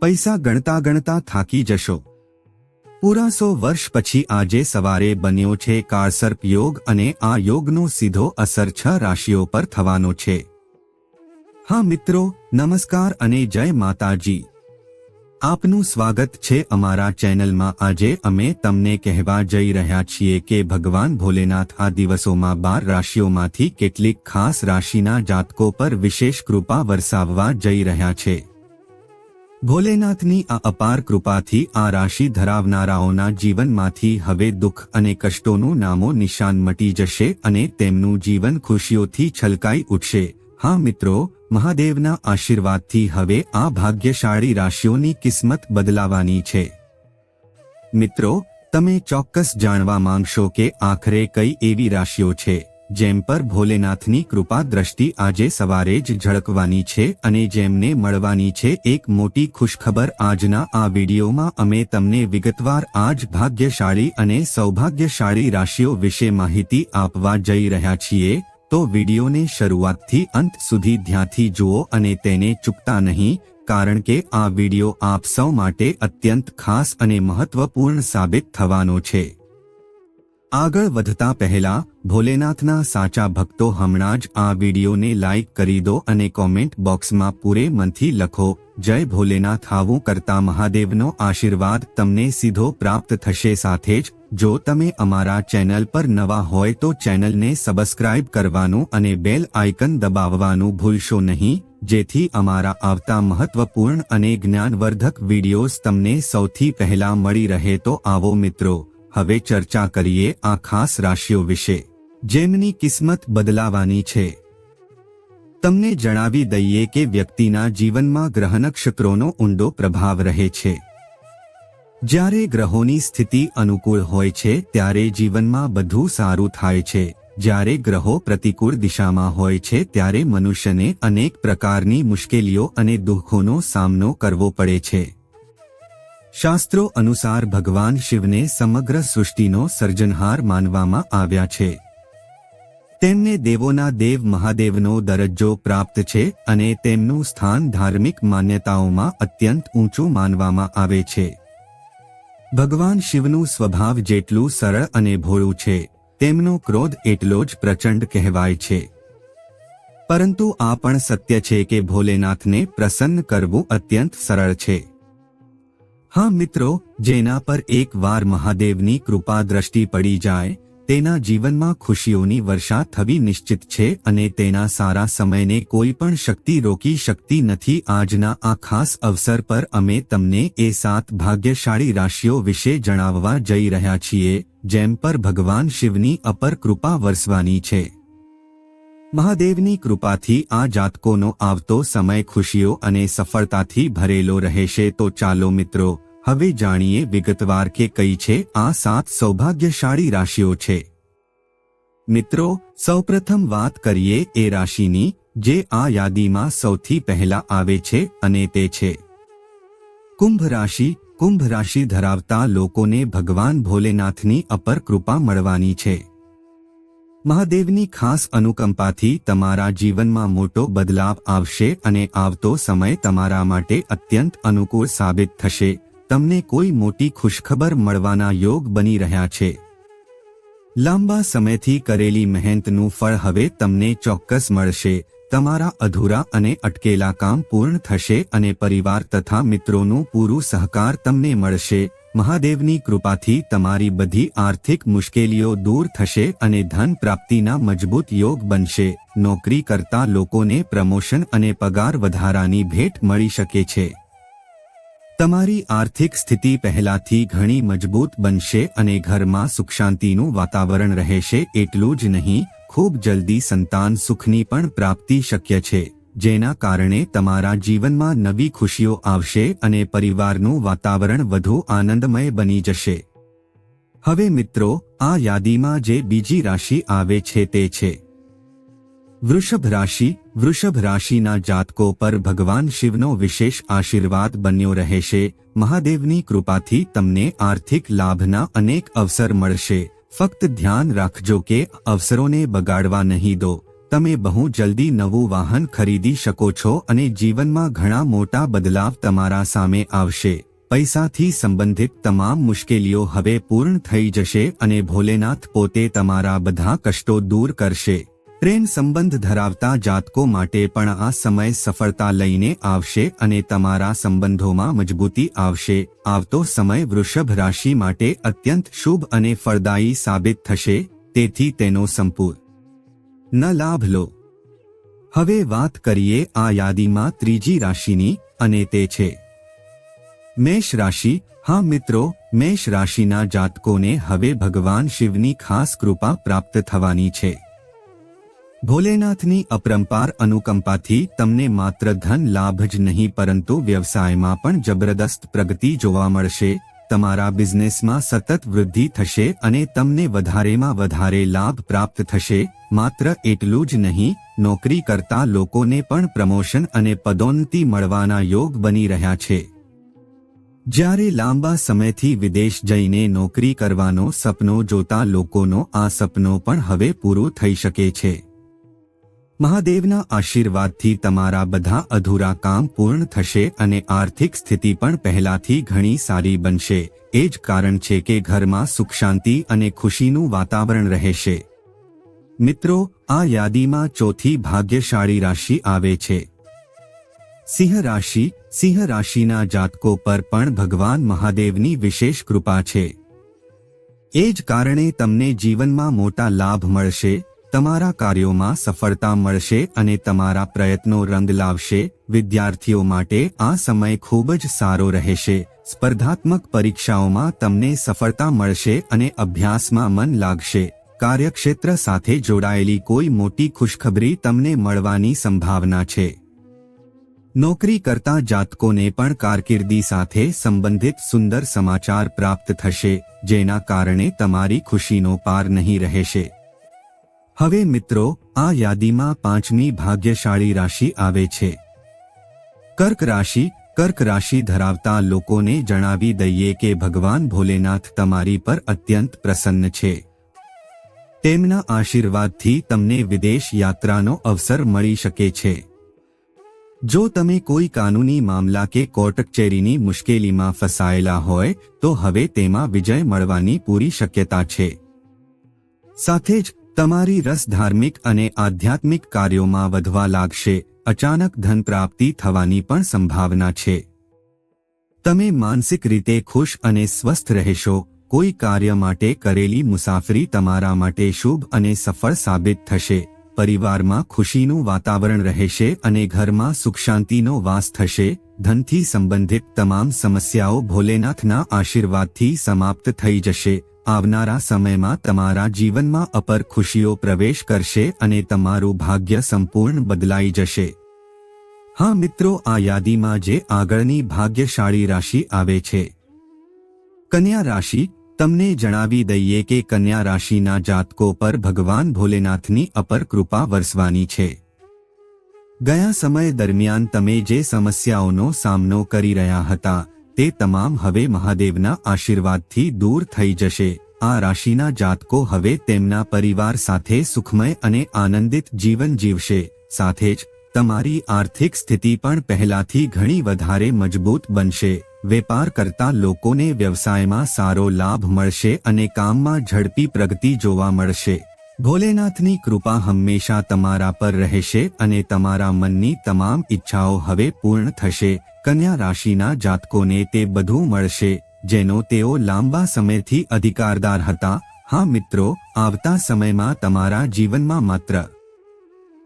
પૈસા ગણતા ગણતા થાકી જશો. પૂરા સો વર્ષ પછી આજે સવારે બન્યો છે કારસર્પ યોગ અને આ યોગનો સીધો અસર છ રાશિઓ પર થવાનો છે. હા મિત્રો, નમસ્કાર અને જય માતાજી. આપનું સ્વાગત છે અમારા ચેનલમાં. આજે અમે તમને કહેવા જઈ રહ્યા છીએ કે ભગવાન ભોલેનાથ આ દિવસોમાં બાર રાશિઓમાંથી કેટલીક ખાસ રાશિના જાતકો પર વિશેષ કૃપા વરસાવવા જઈ રહ્યા છે. ભોલેનાથની આ અપાર કૃપાથી આ રાશિ ધરાવનારાઓના જીવનમાંથી હવે દુઃખ અને કષ્ટોનું નામો નિશાન મટી જશે અને તેમનું જીવન ખુશીઓથી છલકાઈ ઉઠશે. હા મિત્રો, મહાદેવના આશીર્વાદથી હવે આ ભાગ્યશાળી રાશિઓની કિસ્મત બદલાવાની છે. મિત્રો, તમે ચોક્કસ જાણવા માંગશો કે આખરે કઈ એવી રાશિઓ છે? જેમ પર ભોલેનાથની કૃપા દ્રષ્ટિ આજે સવારે જ ઝળકવાની છે અને જેમને મળવાની છે એક મોટી ખુશખબર આજના આ વિડીયોમાં અમે તમને વિગતવાર આજ ભાગ્યશાળી અને સૌભાગ્યશાળી રાશિઓ વિશે માહિતી આપવા જઈ રહ્યા છીએ, તો વિડીયોને શરૂઆતથી અંત સુધી ધ્યાનથી જુઓ અને તેને ચૂકતા નહીં, કારણ કે આ વીડિયો આપ સૌ માટે અત્યંત ખાસ અને મહત્વપૂર્ણ સાબિત થવાનો છે. આગળ વધતા પહેલા ભોલેનાથના સાચા ભક્તો હમણાં જ આ વિડીયોને લાઇક કરી દો અને કોમેન્ટ બોક્સમાં પૂરે મનથી લખો, જય ભોલેનાથ, આવું કરતા મહાદેવનો આશીર્વાદ તમને સીધો પ્રાપ્ત થશે. સાથે જ, જો તમે અમારા ચેનલ પર નવા હોય તો ચેનલને સબસ્ક્રાઇબ કરવાનું અને બેલ આઇકન દબાવવાનું ભૂલશો નહીં, જેથી અમારા આવતા મહત્વપૂર્ણ અને જ્ઞાનવર્ધક વિડીયોઝ તમને સૌથી પહેલા મળી રહે તો આવો મિત્રો. હવે ચર્ચા કરીએ આ ખાસ રાશિઓ વિશે. જેમની કિસ્મત બદલાવાની છે. તમને જણાવી દઈએ કે વ્યક્તિના જીવનમાં ગ્રહ નક્ષત્રોનો ઊંડો પ્રભાવ રહે છે. જ્યારે ગ્રહોની સ્થિતિ અનુકૂળ હોય છે, ત્યારે જીવનમાં બધું સારું થાય છે. જ્યારે ગ્રહો પ્રતિકૂળ દિશામાં હોય છે, ત્યારે મનુષ્યને અનેક પ્રકારની મુશ્કેલીઓ અને દુઃખોનો સામનો કરવો પડે છે. શાસ્ત્રો અનુસાર ભગવાન શિવને સમગ્ર સૃષ્ટિનો સર્જનહાર માનવામાં આવ્યા છે. તેમને દેવોના દેવ મહાદેવનો દરજ્જો પ્રાપ્ત છે અને તેમનું સ્થાન ધાર્મિક માન્યતાઓમાં અત્યંત ઊંચું માનવામાં આવે છે. ભગવાન શિવનું સ્વભાવ જેટલું સરળ અને ભોળું છે, તેમનો ક્રોધ એટલો જ પ્રચંડ કહેવાય છે. પરંતુ આ પણ સત્ય છે કે ભોલેનાથને પ્રસન્ન કરવું અત્યંત સરળ છે. હા મિત્રો, જેના પર એક વાર મહાદેવની કૃપા દ્રષ્ટિ પડી જાય, તેના જીવનમાં ખુશીઓની વર્ષા થવી નિશ્ચિત છે અને તેના સારા સમયને કોઈ પણ શક્તિ રોકી શકતી નથી. આજના આ ખાસ અવસર પર અમે તમને એ સાત ભાગ્યશાળી રાશિઓ વિશે જણાવવા જઈ રહ્યા છીએ, જેમ પર ભગવાન શિવની અપર કૃપા વરસવાની છે. મહાદેવની કૃપાથી આ જાતકોનો આવતો સમય ખુશીઓ અને સફળતાથી ભરેલો રહેશે તો ચાલો મિત્રો, હવે જાણીએ વિગતવાર કે કઈ છે આ સાત સૌભાગ્યશાળી રાશિઓ છે. મિત્રો, સૌપ્રથમ વાત કરીએ એ રાશિની, જે આ યાદીમાં સૌથી પહેલા આવે છે અને તે છે. કુંભ રાશિ કુંભ રાશિ ધરાવતા લોકોને ભગવાન ભોલેનાથની અપર કૃપા મળવાની છે. મહાદેવની ખાસ અનુકંપાથી તમારા જીવનમાં મોટો બદલાવ આવશે અને આવતો સમય તમારા માટે અત્યંત અનુકૂળ સાબિત થશે. તમને કોઈ મોટી ખુશખબર મળવાના યોગ બની રહ્યા છે. લાંબા સમયથી કરેલી મહેનતનું ફળ હવે તમને ચોક્કસ મળશે. તમારા અધૂરા અને અટકેલા કામ પૂર્ણ થશે અને પરિવાર તથા મિત્રોનું પૂરું સહકાર તમને મળશે. મહાદેવની કૃપાથી તમારી બધી આર્થિક મુશ્કેલીઓ દૂર થશે અને ધન પ્રાપ્તિના મજબૂત યોગ બનશે. નોકરી કરતા લોકોને પ્રમોશન અને પગાર વધારાની ભેટ મળી શકે છે. તમારી આર્થિક સ્થિતિ પહેલાથી ઘણી મજબૂત બનશે અને ઘરમાં સુખ શાંતિનું વાતાવરણ રહેશે. એટલું જ નહીં, ખૂબ જલ્દી સંતાન સુખની પણ પ્રાપ્તિ શક્ય છે. જેના કારણે તમારા જીવનમાં નવી ખુશીઓ આવશે અને પરિવારનું વાતાવરણ વધુ આનંદમય બની જશે. હવે મિત્રો, આ યાદીમાં જે બીજી રાશિ આવે છે તે છે. વૃષભ રાશિ, વૃષભ રાશિના જાતકો પર ભગવાન શિવનો વિશેષ આશીર્વાદ બન્યો રહેશે. મહાદેવની કૃપાથી તમને આર્થિક લાભના અનેક અવસર મળશે. ફક્ત ધ્યાન રાખજો કે અવસરોને બગાડવા નહીં દો. તમે બહુ જલ્દી નવું વાહન ખરીદી શકો છો અને જીવનમાં ઘણા મોટા બદલાવ તમારા સામે આવશે. પૈસાથી સંબંધિત તમામ મુશ્કેલીઓ હવે પૂર્ણ થઈ જશે અને ભોલેનાથ પોતે તમારા બધા કષ્ટો દૂર કરશે. પ્રેમ સંબંધ ધરાવતા જાતકો માટે પણ આ સમય સફળતા લઈને આવશે અને તમારા સંબંધોમાં મજબૂતી આવશે. આવતો સમય વૃષભ રાશિ માટે અત્યંત શુભ અને ફળદાયી સાબિત થશે, તેથી તેનો સંપૂર્ણ ન લાભ લો. હવે વાત કરીએ આ યાદીમાં ત્રીજી રાશિની અને તે છે. મેષ રાશિ, હા મિત્રો, મેષ રાશિના જાતકોને હવે ભગવાન શિવની ખાસ કૃપા પ્રાપ્ત થવાની છે. ભોલેનાથની અપરંપાર અનુકંપાથી તમને માત્ર ધન લાભ જ નહીં પરંતુ વ્યવસાયમાં પણ જબરદસ્ત પ્રગતિ જોવા મળશે, તમારા બિઝનેસમાં સતત વૃદ્ધિ થશે અને તમને વધારેમાં વધારે લાભ પ્રાપ્ત થશે માત્ર એટલું જ નહીં નોકરી કરતા લોકોને પણ પ્રમોશન અને પદોન્નતિ મળવાના યોગ બની રહ્યા છે. જ્યારે લાંબા સમયથી વિદેશ જઈને નોકરી કરવાનો સપનો જોતા લોકોનો આ સપનો પણ હવે પૂરો થઈ શકે છે. મહાદેવના આશીર્વાદથી તમારા બધા અધૂરા કામ પૂર્ણ થશે અને આર્થિક સ્થિતિ પણ પહેલાથી ઘણી સારી બનશે. એ જ કારણ છે કે ઘરમાં સુખ શાંતિ અને ખુશીનું વાતાવરણ રહેશે. મિત્રો, આ યાદીમાં ચોથી ભાગ્યશાળી રાશિ આવે છે. સિંહ રાશિ, સિંહ રાશિના જાતકો પર પણ ભગવાન મહાદેવની વિશેષ કૃપા છે. એ જ કારણે તમને જીવનમાં મોટા લાભ મળશે, તમારા કાર્યોમાં સફળતા મળશે અને તમારા પ્રયત્નો રંગ લાવશે, વિદ્યાર્થીઓ માટે આ સમય ખૂબ જ સારો રહેશે, સ્પર્ધાત્મક પરીક્ષાઓમાં તમને સફળતા મળશે અને અભ્યાસમાં મન લાગશે. કાર્યક્ષેત્ર સાથે જોડાયેલી કોઈ મોટી ખુશખબરી તમને મળવાની સંભાવના છે. નોકરી કરતા જાતકોને પણ કારકિર્દી સાથે સંબંધિત સુંદર સમાચાર પ્રાપ્ત થશે, જેના કારણે તમારી ખુશીનો પાર નહીં રહેશે. હવે મિત્રો, આ યાદીમાં પાંચમી ભાગ્યશાળી રાશિ આવે છે. કર્ક રાશિ કર્ક રાશિ ધરાવતા લોકોને જણાવી દઈએ કે ભગવાન ભોલેનાથ તમારી પર અત્યંત પ્રસન્ન છે. તેમના આશીર્વાદથી તમને વિદેશ યાત્રાનો અવસર મળી શકે છે. જો તમે કોઈ કાનૂની મામલા કે કોર્ટ કચેરીની મુશ્કેલીમાં ફસાયેલા હોય, તો હવે તેમાં વિજય મળવાની પૂરી શક્યતા છે. સાથે જ, તમારી રસ ધાર્મિક અને આધ્યાત્મિક કાર્યોમાં વધવા લાગશે, અચાનક ધન પ્રાપ્તિ થવાની પણ સંભાવના છે. તમે માનસિક રીતે ખુશ અને સ્વસ્થ રહેશો કોઈ કાર્ય માટે કરેલી મુસાફરી તમારા માટે શુભ અને સફળ સાબિત થશે. પરિવારમાં ખુશીનું વાતાવરણ રહેશે અને ઘરમાં સુખ શાંતિનો વાસ થશે. ધનથી સંબંધિત તમામ સમસ્યાઓ ભોલેનાથના આશીર્વાદથી સમાપ્ત થઈ જશે. આવનારા સમયમાં તમારા જીવનમાં અપર ખુશીઓ પ્રવેશ કરશે અને તમારું ભાગ્ય સંપૂર્ણ બદલાઈ જશે. હા મિત્રો, આ યાદીમાં જે આગળની ભાગ્યશાળી રાશિ આવે છે. કન્યા રાશિ તમને જણાવી દઈએ કે કન્યા રાશિના જાતકો પર ભગવાન ભોલેનાથની અપર કૃપા વરસવાની છે. ગયા સમય દરમિયાન તમે જે સમસ્યાઓનો સામનો કરી રહ્યા હતા, તે તમામ હવે મહાદેવના આશીર્વાદથી દૂર થઈ જશે. આ રાશિના જાતકો હવે તેમના પરિવાર સાથે સુખમય અને આનંદિત જીવન જીવશે. સાથે જ, તમારી આર્થિક સ્થિતિ પણ પહેલાથી ઘણી વધારે મજબૂત બનશે. વેપાર કરતા લોકોને વ્યવસાયમાં સારો લાભ મળશે અને કામમાં ઝડપી પ્રગતિ જોવા મળશે. ભોલેનાથની કૃપા હંમેશા તમારા પર રહેશે અને તમારા મનની તમામ ઈચ્છાઓ હવે પૂર્ણ થશે. કન્યા રાશિના જાતકોને તે બધું મળશે, જેનો તેઓ લાંબા સમયથી અધિકારદાર હતા. હા મિત્રો, આવતા સમયમાં તમારા જીવનમાં માત્ર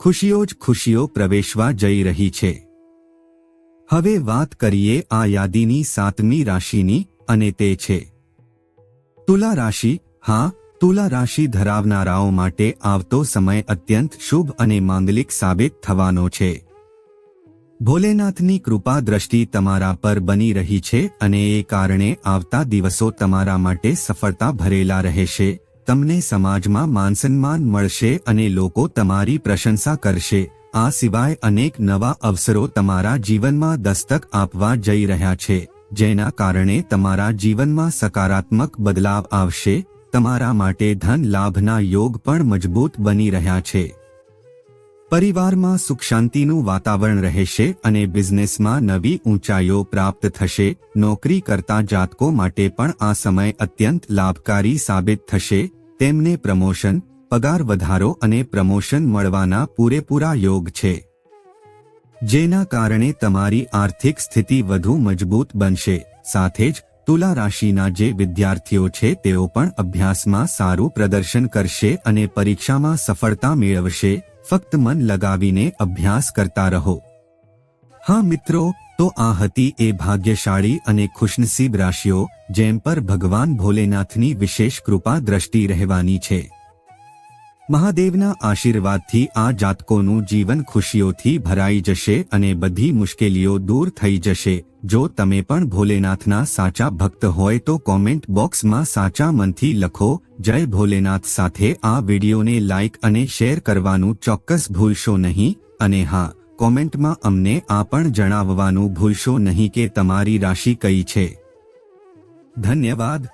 ખુશીઓ જ ખુશીઓ પ્રવેશવા જઈ રહી છે. હવે વાત કરીએ આ યાદીની સાતમી રાશિની અને તે છે. તુલા રાશિ, હા, તુલા રાશિ ધરાવનારાઓ માટે આવતો સમય અત્યંત શુભ અને માંગલિક સાબિત થવાનો છે. ભોલેનાથની કૃપા દ્રષ્ટિ તમારા પર બની રહી છે અને એ કારણે આવતા દિવસો તમારા માટે સફળતા ભરેલા રહેશે. તમને સમાજમાં માનસન્માન મળશે અને લોકો તમારી પ્રશંસા કરશે. આ સિવાય અનેક નવા અવસરો તમારા જીવનમાં દસ્તક આપવા જઈ રહ્યા છે, જેના કારણે તમારા જીવનમાં સકારાત્મક બદલાવ આવશે, તમારા માટે ધન લાભના યોગ પણ મજબૂત બની રહ્યા છે. પરિવારમાં સુખ શાંતિનું વાતાવરણ રહેશે અને બિઝનેસમાં નવી ઊંચાઈઓ પ્રાપ્ત થશે, નોકરી કરતા જાતકો માટે પણ આ સમય અત્યંત લાભકારી સાબિત થશે, તેમને પ્રમોશન પગાર વધારો અને પ્રમોશન મળવાના પૂરેપૂરા યોગ છે. જેના કારણે તમારી આર્થિક સ્થિતિ વધુ મજબૂત બનશે. સાથે જ, તુલા રાશિના જે વિદ્યાર્થીઓ છે તેઓ પણ અભ્યાસમાં સારું પ્રદર્શન કરશે અને પરીક્ષામાં સફળતા મેળવશે. ફક્ત મન લગાવીને અભ્યાસ કરતા રહો. હા મિત્રો, તો આ હતી એ ભાગ્યશાળી અને ખુશનસીબ રાશિઓ, જેમ પર ભગવાન ભોલેનાથની વિશેષ કૃપા દ્રષ્ટિ રહેવાની છે. મહાદેવના આશીર્વાદથી આ જાતકોનું જીવન ખુશીઓથી ભરાઈ જશે અને બધી મુશ્કેલીઓ દૂર થઈ જશે. જો તમે પણ ભોલેનાથના સાચા ભક્ત હોય તો કોમેન્ટ બોક્સમાં સાચા મનથી લખો. જય ભોલેનાથ સાથે આ વિડીયોને લાઇક અને શેર કરવાનું ચોક્કસ ભૂલશો નહીં. અને હા, કોમેન્ટમાં અમને આ પણ જણાવવાનું ભૂલશો નહીં કે તમારી રાશિ કઈ છે. ધન્યવાદ.